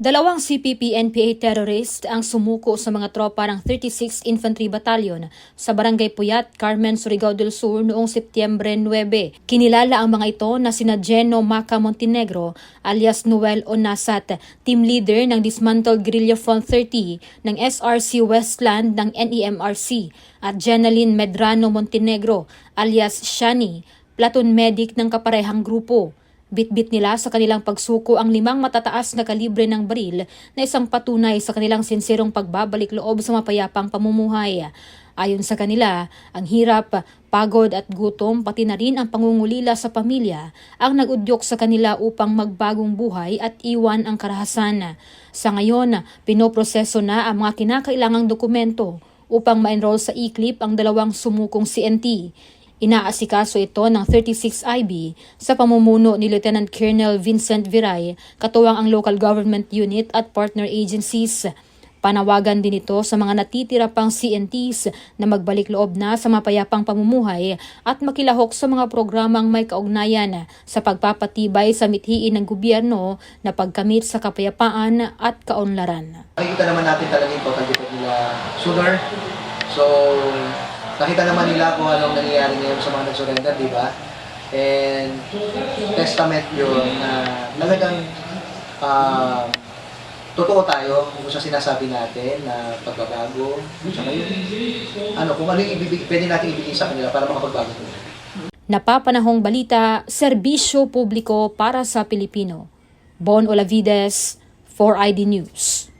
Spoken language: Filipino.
Dalawang CPP-NPA terrorist ang sumuko sa mga tropa ng 36th Infantry Battalion sa Barangay Puyat, Carmen, Surigao del Sur noong Setyembre 9. Kinilala ang mga ito na sina Geno Maca Montenegro alias Noel Onasat, team leader ng Dismantled Guerrilla Front 30 ng SRC Westland ng NEMRC at Jenaline Medrano Montenegro alias Shani, platoon medic ng kaparehang grupo. Bitbit nila sa kanilang pagsuko ang limang matataas na kalibre ng baril na isang patunay sa kanilang sinserong pagbabalik loob sa mapayapang pamumuhay. Ayon sa kanila, ang hirap, pagod at gutom pati na rin ang pangungulila sa pamilya ang nagudyok sa kanila upang magbagong buhay at iwan ang karahasan. Sa ngayon, pinoproseso na ang mga kinakailangang dokumento upang ma-enroll sa e-clip ang dalawang sumukong CNT. Inaasikaso ito ng 36IB sa pamumuno ni Lieutenant Colonel Vincent Viray, katuwang ang local government unit at partner agencies. Panawagan din ito sa mga natitira pang CNTs na magbalik loob na sa mapayapang pamumuhay at makilahok sa mga programang may kaugnayan sa pagpapatibay sa mithiin ng gobyerno na pagkamit sa kapayapaan at kaunlaran. Nakikita naman natin talaga yung total report nila sooner. So, nakita naman nila kung anong nangyayari ngayon sa mga nag-surrender, di ba? And testament yun na talagang ah, totoo tayo kung sa sinasabi natin na pagbabago. Sa ngayon, ano, kung ano yung pwede natin ibigay sa kanila para makapagbago nila. Napapanahong balita, serbisyo publiko para sa Pilipino. Bon Olavides, 4ID News.